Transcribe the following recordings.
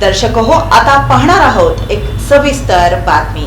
दर्शक हो आता पाहणार आहोत एक सविस्तर बातमी.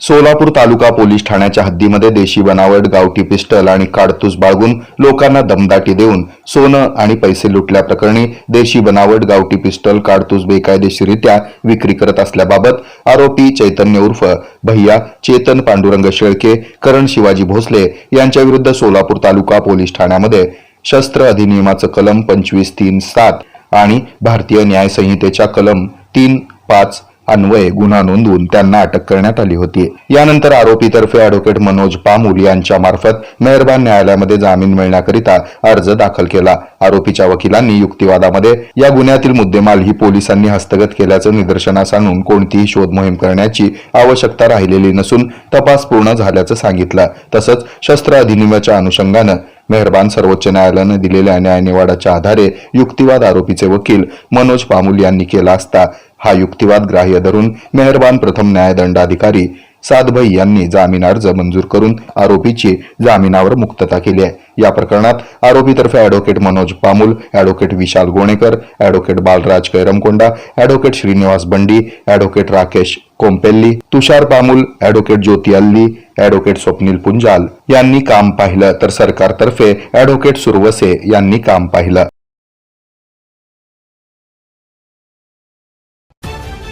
सोलापूर तालुका पोलीस ठाण्याच्या हद्दीमध्ये देशी बनावट गावठी पिस्टल आणि काडतूस बाळगून लोकांना दमदाटी देऊन सोनं आणि पैसे लुटल्याप्रकरणी देशी बनावट गावठी पिस्टल काडतूस बेकायदेशीरित्या विक्री करत असल्याबाबत आरोपी चैतन्य उर्फ भैया चेतन पांडुरंग शेळके करण शिवाजी भोसले यांच्या विरुद्ध सोलापूर तालुका पोलीस ठाण्यामध्ये शस्त्र अधिनियमाचं कलम पंचवीस तीन सात आणि भारतीय न्याय संहितेच्या कलम तीन पाच अन्वये गुन्हा नोंदवून त्यांना अटक करण्यात आली होती. यानंतर आरोपीतर्फे अॅडव्होकेट मनोज पामूल यांच्या मार्फत मेहरबान न्यायालयामध्ये जामीन मिळण्याकरिता अर्ज दाखल केला. आरोपीच्या वकिलांनी युक्तिवादामध्ये या गुन्ह्यातील मुद्देमाल ही पोलिसांनी हस्तगत केल्याचं निदर्शनास आणून कोणतीही शोध मोहीम करण्याची आवश्यकता राहिलेली नसून तपास पूर्ण झाल्याचं सांगितलं. तसंच शस्त्र अधिनियमाच्या अनुषंगानं मेहरबान सर्वोच्च न्यायालयानं दिलेल्या न्यायनिवाडाच्या आधारे युक्तिवाद आरोपीचे वकील मनोज पामुल यांनी केला असता. हा युक्तिवाद ग्राह्य धरून मेहरबान प्रथम न्यायदंडाधिकारी सादभाई यांनी जामीन अर्ज मंजूर करून आरोपीची जामिनावर मुक्तता केली आहे. या प्रकरणात आरोपीतर्फे advocate Manoj Pamul advocate Vishal Gonekar advocate Balraj Kairamkonda advocate Srinivas Bandi advocate Rakesh Kompelli Tushar Pamul advocate Jyoti Alli advocate Swapnil Punjal यांनी काम पाहिलं तर सरकारतर्फे ऍडव्होकेट सुरवसे यांनी काम पाहिलं.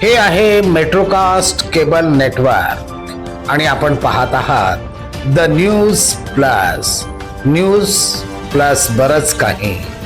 हे आहे मेट्रोकास्ट केबल नेटवर्क. आणि आपण पाहत आहात the news plus. News plus बरच काही.